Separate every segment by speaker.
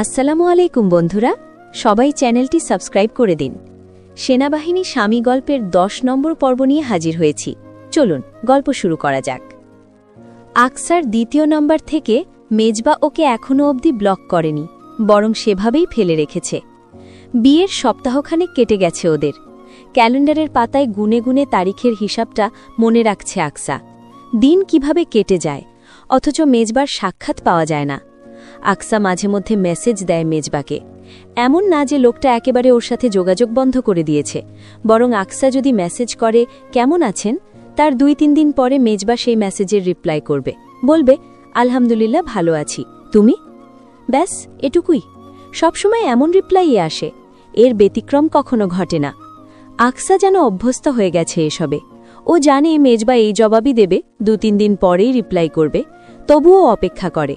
Speaker 1: আসসালামু আলাইকুম বন্ধুরা, সবাই চ্যানেলটি সাবস্ক্রাইব করে দিন। সেনাবাহিনী স্বামী গল্পের দশ নম্বর পর্ব নিয়ে হাজির হয়েছি। চলুন, গল্প শুরু করা যাক। আকসার দ্বিতীয় নম্বর থেকে মেজবা ওকে এখনও অবধি ব্লক করেনি, বরং সেভাবেই ফেলে রেখেছে। বিয়ের সপ্তাহখানেক কেটে গেছে ওদের। ক্যালেন্ডারের পাতায় গুনে গুনে তারিখের হিসাবটা মনে রাখছে আকসা। দিন কীভাবে কেটে যায়, অথচ মেজবার সাক্ষাৎ পাওয়া যায় না। আকসা মাঝে মধ্যে মেসেজ দেয় মেজবাকে। এমন না যে লোকটা একেবারে ওর সাথে যোগাযোগ বন্ধ করে দিয়েছে। বরং আকসা যদি মেসেজ করে, কেমন আছেন? তার দুই তিন দিন পরে মেজবা সেই মেসেজের রিপ্লাই করবে। বলবে, আলহামদুলিল্লাহ, ভালো আছি। তুমি? ব্যাস, এটুকুই। সবসময় এমন রিপ্লাইয়ে আসে। এর ব্যতিক্রম কখনো ঘটে না। আকসা যেন অভ্যস্ত হয়ে গেছে এসবে। ও জানে মেজবা এই জবাবই দেবে, দু তিন দিন পরেই রিপ্লাই করবে, তবুও অপেক্ষা করে।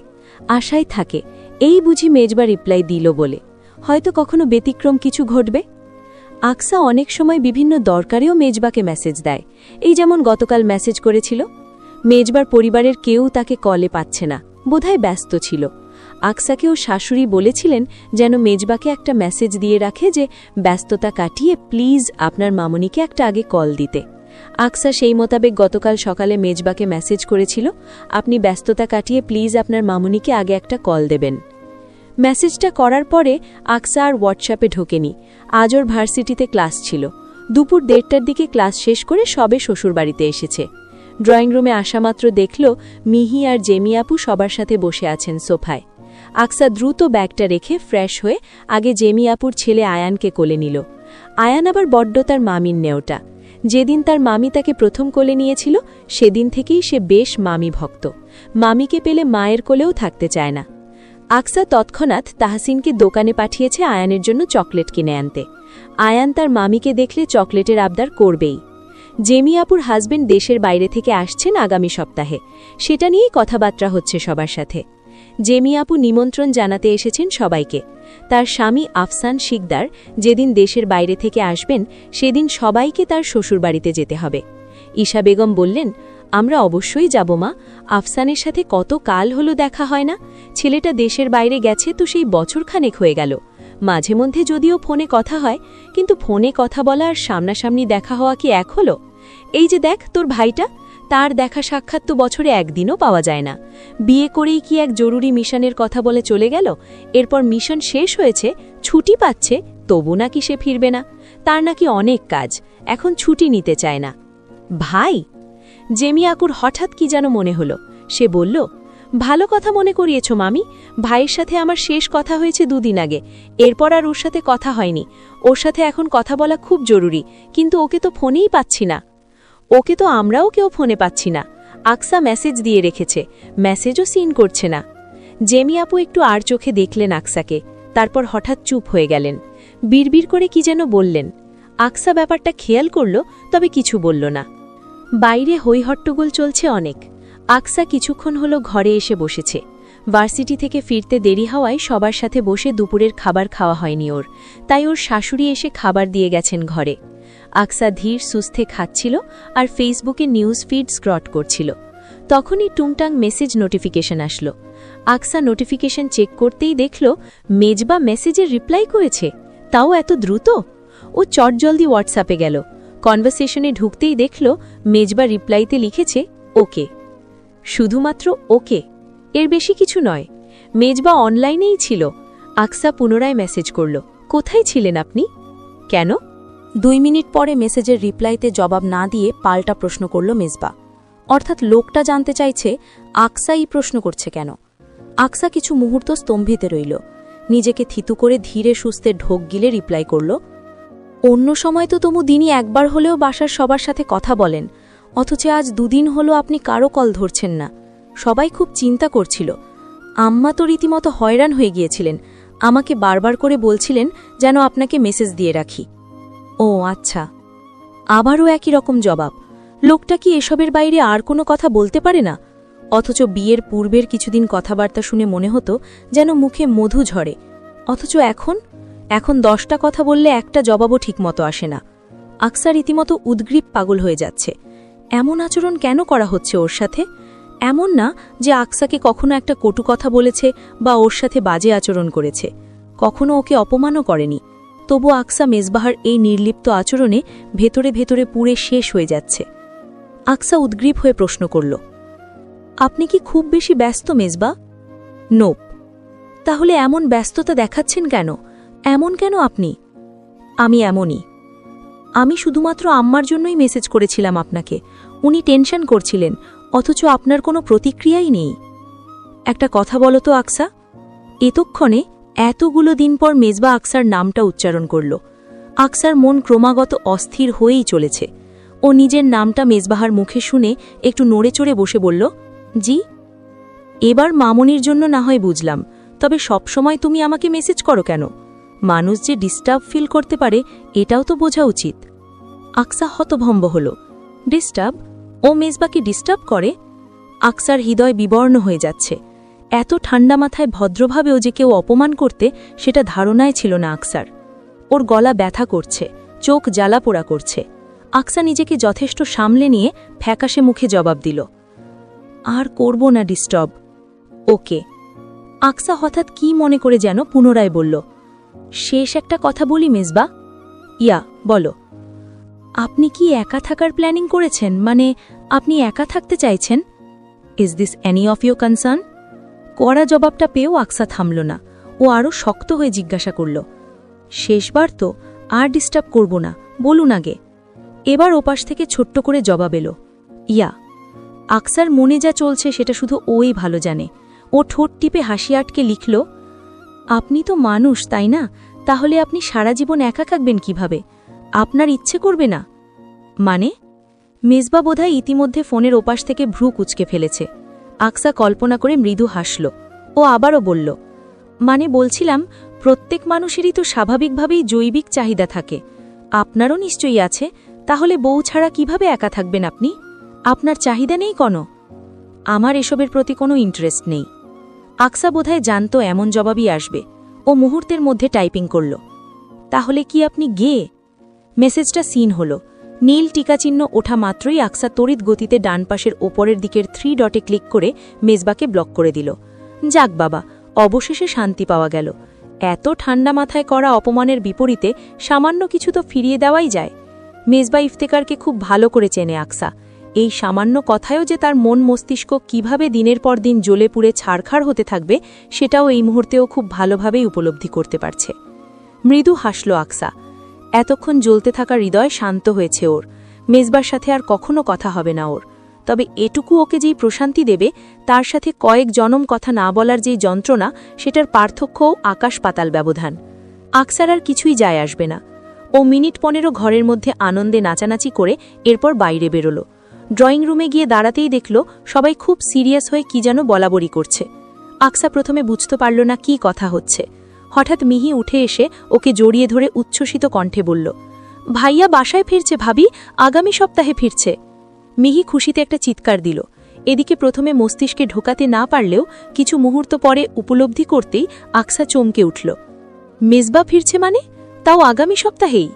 Speaker 1: আশায় থাকে, এই বুঝি মেজবা রিপ্লাই দিল বলে। হয়তো কখনো ব্যতিক্রম কিছু ঘটবে? আকসা অনেক সময় বিভিন্ন দরকারেও মেজবাকে মেসেজ দেয়। এই যেমন গতকাল মেসেজ করেছিল, মেজবার পরিবারের কেউ তাকে কলে পাচ্ছে না, বোধহয় ব্যস্ত ছিল। আকসাকেও শাশুড়ি বলেছিলেন যেন মেজবাকে একটা মেসেজ দিয়ে রাখে যে, ব্যস্ততা কাটিয়ে প্লিজ আপনার মামনিকে একটা আগে কল দিতে। আকসা সেই মোতাবেক গতকাল সকালে মেজবাকে মেসেজ করেছিল, আপনি ব্যস্ততা কাটিয়ে প্লিজ আপনার মামুনিকে আগে একটা কল দেবেন। মেসেজটা করার পরে আকসা আর হোয়াটসঅ্যাপে ঢোকেনি। আজ ওর ভার্সিটিতে ক্লাস ছিল। দুপুর দেড়টার দিকে ক্লাস শেষ করে সবে শ্বশুরবাড়িতে এসেছে। ড্রয়িং রুমে আসামাত্র দেখল মিহি আর জেমি আপু সবার সাথে বসে আছেন সোফায়। আকসা দ্রুত ব্যাগটা রেখে ফ্রেশ হয়ে আগে জেমি আপুর ছেলে আয়ানকে কোলে নিল। আয়ান আবার বড্ড তার মামিন নেওটা। যেদিন তার মামি তাকে প্রথম কোলে নিয়েছিল, সেদিন থেকেই সে বেশ মামি ভক্ত। মামিকে পেলে মায়ের কোলেও থাকতে চায় না। আকসা তৎক্ষণাৎ তাহসিনকে দোকানে পাঠিয়েছে আয়ানের জন্য চকলেট কিনে আনতে। আয়ান তার মামিকে দেখলে চকলেটের আবদার করবেই। জেমি আপুর হাজবেন্ড দেশের বাইরে থেকে আসছেন আগামী সপ্তাহে। সেটা নিয়েই কথাবার্তা হচ্ছে সবার সাথে। জেমি আপু নিমন্ত্রণ জানাতে এসেছেন সবাইকে। তার স্বামী আফসান শিকদার যেদিন দেশের বাইরে থেকে আসবেন, সেদিন সবাইকে তার শ্বশুরবাড়িতে যেতে হবে। ঈশা বেগম বললেন, আমরা অবশ্যই যাব মা, আফসানের সাথে কত কাল হলো দেখা হয় না? ছেলেটা দেশের বাইরে গেছে তো সেই বছরখানেক হয়ে গেল। মাঝে মধ্যে যদিও ফোনে কথা হয়, কিন্তু ফোনে কথা বলা আর সামনাসামনি দেখা হওয়া কি এক হলো? এই যে দেখ তোর ভাইটা তার দেখা সাক্ষাৎ তো বছরে একদিনও পাওয়া যায় না। বিয়ে করেই কি এক জরুরি মিশনের কথা বলে চলে গেল? এরপর মিশন শেষ হয়েছে, ছুটি পাচ্ছে, তবু নাকি সে ফিরবে না। তার নাকি অনেক কাজ, এখন ছুটি নিতে চায় না। ভাই! জেমি আকুর হঠাৎ কি যেন মনে হলো। সে বলল, ভালো কথা মনে করিয়েছ মামি, ভাইয়ের সাথে আমার শেষ কথা হয়েছে দুদিন আগে। এরপর আর ওর সাথে কথা হয়নি। ওর সাথে এখন কথা বলা খুব জরুরি, কিন্তু ওকে তো ফোনেই পাচ্ছি না। ওকে তো আমরাও কেউ ফোনে পাচ্ছি না। আকসা মেসেজ দিয়ে রেখেছে। মেসেজও সিন করছে না। জেমি আপু একটু আর চোখে দেখলেন আকসাকে। তারপর হঠাৎ চুপ হয়ে গেলেন। বিড়বিড় করে কি যেন বললেন। আকসা ব্যাপারটা খেয়াল করল, তবে কিছু বলল না। বাইরে হৈহট্টগোল চলছে অনেক। আকসা কিছুক্ষণ হলো ঘরে এসে বসেছে। ভার্সিটি থেকে ফিরতে দেরি হওয়ায় সবার সাথে বসে দুপুরের খাবার খাওয়া হয়নি ওর। তাই ওর শাশুড়ি এসে খাবার দিয়ে গেছেন ঘরে। আকসা ধীর সুস্থে খাচ্ছিল আর ফেসবুকে নিউজ ফিড স্ক্রট করছিল। তখনই টুংটাং মেসেজ নোটিফিকেশন আসলো। আকসা নোটিফিকেশন চেক করতেই দেখল, মেজবা মেসেজের রিপ্লাই করেছে। তাও এত দ্রুত? ও চটজলদি হোয়াটসঅ্যাপে গেল। কনভারসেশনে ঢুকতেই দেখল, মেজবা রিপ্লাইতে লিখেছে, ওকে। শুধুমাত্র ওকে এর বেশি কিছু নয়, মেজবা অনলাইনেই ছিল। আকসা পুনরায় মেসেজ করল, কোথায় ছিলেন আপনি? কেন?
Speaker 2: দুই মিনিট পরে মেসেজের রিপ্লাইতে জবাব না দিয়ে পাল্টা প্রশ্ন করল মেজবা। অর্থাৎ লোকটা জানতে চাইছে আকসা এই প্রশ্ন করছে কেন? আকসা কিছু মুহূর্ত স্তম্ভিতে রইল। নিজেকে থিতু করে ধীরে সুস্থে ঢোক গিলে রিপ্লাই করল, অন্য সময় তো তমু দিনই একবার হলেও বাসার সবার সাথে কথা বলেন, অথচ আজ দুদিন হলো আপনি কারও কল ধরছেন না। সবাই খুব চিন্তা করছিল। আম্মা তো রীতিমতো হয়রান হয়ে গিয়েছিলেন, আমাকে বারবার করে বলছিলেন যেন আপনাকে মেসেজ দিয়ে রাখি। ও আচ্ছা। আবারও একই রকম জবাব। লোকটা কি এসবের বাইরে আর কোনো কথা বলতে পারে না? অথচ বিয়ের পূর্বের কিছুদিন কথাবার্তা শুনে মনে হতো যেন মুখে মধু ঝরে। অথচ এখন? এখন দশটা কথা বললে একটা জবাবও ঠিকমতো আসে না। আকসা রীতিমতো উদ্গ্রীব পাগল হয়ে যাচ্ছে। এমন আচরণ কেন করা হচ্ছে ওর সাথে? এমন না যে আকসাকে কখনো একটা কটু কথা বলেছে বা ওর সাথে বাজে আচরণ করেছে। কখনো ওকে অপমানও করেনি। তবু আকসা মেজবাহার এই নির্লিপ্ত আচরণে ভেতরে ভেতরে পুড়ে শেষ হয়ে যাচ্ছে। আকসা উদ্গ্রীব হয়ে প্রশ্ন করল, আপনি কি খুব বেশি ব্যস্ত মেজবা? নোপ। তাহলে এমন ব্যস্ততা দেখাচ্ছেন কেন? এমন কেন আপনি? আমি এমনই। আমি শুধুমাত্র আম্মার জন্যই মেসেজ করেছিলাম আপনাকে। উনি টেনশন করছিলেন, অথচ আপনার কোনো প্রতিক্রিয়াই নেই। একটা কথা বলো তো আকসা। এতক্ষণে এতগুলো দিন পর মেজবা আকসার নামটা উচ্চারণ করল। আকসার মন ক্রমাগত অস্থির হয়েই চলেছে। ও নিজের নামটা মেজবাহার মুখে শুনে একটু নড়ে চড়ে বসে বলল, জি। এবার মামনির জন্য না হয় বুঝলাম, তবে সবসময় তুমি আমাকে মেসেজ করো কেন? মানুষ যে ডিস্টার্ব ফিল করতে পারে, এটাও তো বোঝা উচিত। আকসা হতভম্ব হল। ডিস্টার্ব? ও মেজবাকে ডিস্টার্ব করে? আকসার হৃদয় বিবর্ণ হয়ে যাচ্ছে। এত ঠান্ডা মাথায় ভদ্রভাবেও যে কেউ অপমান করতে সেটা ধারণায় ছিল না আকসার। ওর গলা ব্যথা করছে, চোখ জ্বালা পোড়া করছে। আকসা নিজেকে যথেষ্ট সামলে নিয়ে ফ্যাকাশে মুখে জবাব দিল, আর করব না ডিস্টার্ব। ওকে। আকসা হঠাৎ কি মনে করে যেন পুনরায় বলল, শেষ একটা কথা বলি, মেজবা? ইয়া, বলো। আপনি কি একা থাকার প্ল্যানিং করেছেন? মানে আপনি একা থাকতে চাইছেন? Is this any of you concern কড়া জবাবটা পেয়েও আকসা থামল না। ও আরও শক্ত হয়ে জিজ্ঞাসা করল, শেষবার তো আর ডিস্টার্ব করব না, বলুন আগে। এবার ওপাশ থেকে ছোট্ট করে জবাব এলো, ইয়া, আকসার মনে যা চলছে সেটা শুধু ওই ভালো জানে। ও ঠোঁট টিপে হাসি আটকে লিখল, আপনি তো মানুষ, তাই না? তাহলে আপনি সারা জীবন একা থাকবেন কীভাবে? আপনার ইচ্ছে করবে না? মানে? মেজবা বোধহয় ইতিমধ্যে ফোনের ওপাশ থেকে ভ্রু কুচকে ফেলেছে। আকসা কল্পনা করে মৃদু হাসল ও আবারও বলল মানে বলছিলাম, প্রত্যেক মানুষেরই তো স্বাভাবিকভাবেই জৈবিক চাহিদা থাকে। আপনারও নিশ্চয়ই আছে, তাহলে বউ ছাড়া কীভাবে একা থাকবেন আপনি? আপনার চাহিদা নেই কোন? আমার এসবের প্রতি কোনো ইন্টারেস্ট নেই। আকসা বোধহয় জানত এমন জবাবই আসবে ও মুহূর্তের মধ্যে টাইপিং করল, তাহলে কি আপনি গে? মেসেজটা সিন হল। নীল টিকাচিহ্ন ওঠা মাত্রই আকসা তড়িৎ গতিতে ডান পাশের ওপরের দিকের থ্রি ডটে ক্লিক করে মেজবাকে ব্লক করে দিল। যাক বাবা, অবশেষে শান্তি পাওয়া গেল। এত ঠান্ডা মাথায় করা অপমানের বিপরীতে সামান্য কিছু তো ফিরিয়ে দেওয়াই যায়। মেজবা ইফতেকারকে খুব ভালো করে চেনে আকসা। এই সামান্য কথায়ও যে তার মন মস্তিষ্ক কীভাবে দিনের পর দিন জ্বলে পুড়ে ছাড়খাড় হতে থাকবে, সেটাও এই মুহূর্তেও খুব ভালোভাবেই উপলব্ধি করতে পারছে। মৃদু হাসল আকসা। এতক্ষণ জ্বলতে থাকা হৃদয় শান্ত হয়েছে ওর। মেজবার সাথে আর কখনো কথা হবে না ওর। তবে এটুকু ওকে যেই প্রশান্তি দেবে, তার সাথে কয়েক জনম কথা না বলার যেই যন্ত্রণা, সেটার পার্থক্যও আকাশ পাতাল ব্যবধান। আকসার আর কিছুই যায় আসবে না। ও মিনিট পনেরো ঘরের মধ্যে আনন্দে নাচানাচি করে এরপর বাইরে বেরোলো। ড্রয়িং রুমে গিয়ে দাঁড়াতেই দেখল, সবাই খুব সিরিয়াস হয়ে কি যেন বলাবরি করছে। আকসা প্রথমে বুঝতে পারল না কি কথা হচ্ছে। হঠাৎ মিহি উঠে এসে ওকে জড়িয়ে ধরে উচ্ছ্বসিত কণ্ঠে বলল, ভাইয়া বাসায় ফিরছে ভাবি, আগামী সপ্তাহে ফিরছে। মিহি খুশিতে একটা চিৎকার দিল। এদিকে প্রথমে মস্তিষ্কে ঢোকাতে না পারলেও কিছু মুহূর্ত পরে উপলব্ধি করতেই আকসা চমকে উঠল, মেজবা ফিরছে মানে? তাও আগামী সপ্তাহেই?